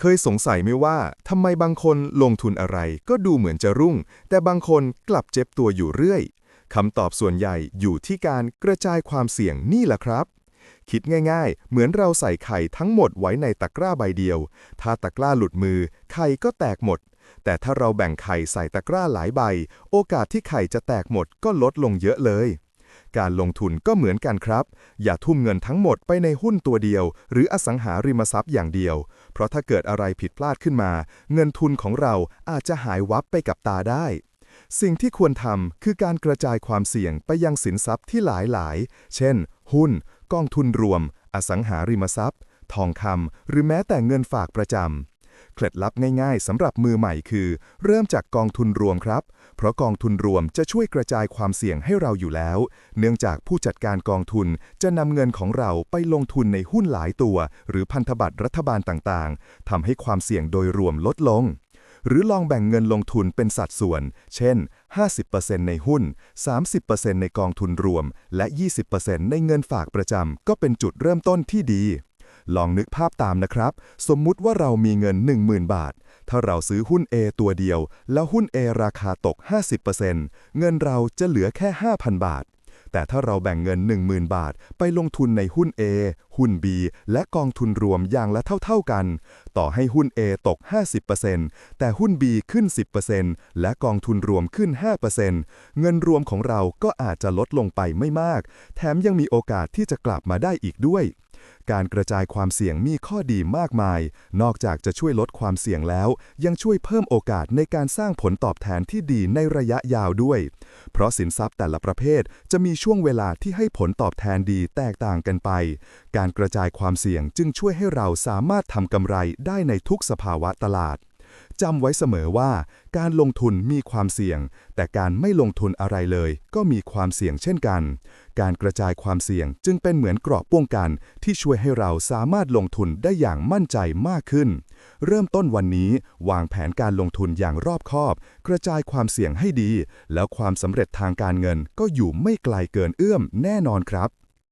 เคยสงสัยไหมว่าทำไมบางคนลงทุนอะไรก็ดูเหมือนจะรุ่ง แต่บางคนกลับเจ็บตัวอยู่เรื่อยคำตอบส่วนใหญ่อยู่ที่การกระจายความเสี่ยงนี่แหละครับ คิดง่ายๆ เหมือนเราใส่ไข่ทั้งหมดไว้ในตะกร้าใบเดียว ถ้าตะกร้าหลุดมือ ไข่ก็แตกหมด แต่ถ้าเราแบ่งไข่ใส่ตะกร้าหลายใบ โอกาสที่ไข่จะแตกหมดก็ลดลงเยอะเลย การลงทุนก็เหมือนกันครับ อย่าทุ่มเงินทั้งหมดไปในหุ้นตัวเดียว หรืออสังหาริมทรัพย์อย่างเดียว เพราะถ้าเกิดอะไรผิดพลาดขึ้นมา เงินทุนของเราอาจจะหายวับไปกับตาได้ สิ่งที่ควรทำคือการกระจายความเสี่ยงไปยังสินทรัพย์ที่หลายๆ เช่น หุ้น กองทุนรวม อสังหาริมทรัพย์ ทองคำหรือแม้แต่เงินฝากประจำ เคล็ดลับง่ายๆสำหรับมือใหม่คือ เริ่มจากกองทุนรวมครับ เพราะกองทุนรวมจะช่วยกระจายความเสี่ยงให้เราอยู่แล้ว เนื่องจากผู้จัดการกองทุนจะนำเงินของเราไปลงทุนในหุ้นหลายตัว หรือพันธบัตรรัฐบาลต่างๆทำให้ความเสี่ยงโดยรวมลดลงหรือลองแบ่งเงินลงทุนเป็นสัดส่วน เช่น 50%ในหุ้น 30%ในกองทุนรวม และ 20%ในเงินฝากประจำ ก็เป็นจุดเริ่มต้นที่ดี ลองนึกภาพตามนะครับ สมมุติว่าเรามีเงิน 10,000 บาท ถ้าเราซื้อหุ้น A ตัวเดียว แล้วหุ้น A ราคาตก 50%เงินเราจะเหลือแค่ 5,000 บาท แต่ถ้าเราแบ่งเงิน 10,000 บาท ไปลงทุนในหุ้น A หุ้น B และกองทุนรวมอย่างละเท่าๆกัน ต่อให้หุ้น A ตก 50%แต่หุ้น B ขึ้น 10%และกองทุนรวมขึ้น 5%เงินรวมของเราก็อาจจะลดลงไปไม่มาก แถมยังมีโอกาสที่จะกลับมาได้อีกด้วย การกระจายความเสี่ยงมีข้อดีมากมาย นอกจากจะช่วยลดความเสี่ยงแล้ว ยังช่วยเพิ่มโอกาสในการสร้างผลตอบแทนที่ดีในระยะยาวด้วย เพราะสินทรัพย์แต่ละประเภทจะมีช่วงเวลาที่ให้ผลตอบแทนดีแตกต่างกันไป การการกระจายความเสี่ยงจึงช่วยให้เราสามารถทำกำไรได้ในทุกสภาวะตลาดจำไว้เสมอว่า การลงทุนมีความเสี่ยง แต่การไม่ลงทุนอะไรเลย ก็มีความเสี่ยงเช่นกัน การกระจายความเสี่ยงจึงเป็นเหมือนเกราะป้องกัน ที่ช่วยให้เราสามารถลงทุนได้อย่างมั่นใจมากขึ้น เริ่มต้นวันนี้ วางแผนการลงทุนอย่างรอบคอบ กระจายความเสี่ยงให้ดี แล้วความสำเร็จทางการเงินก็อยู่ไม่ไกลเกินเอื้อมแน่นอนครับ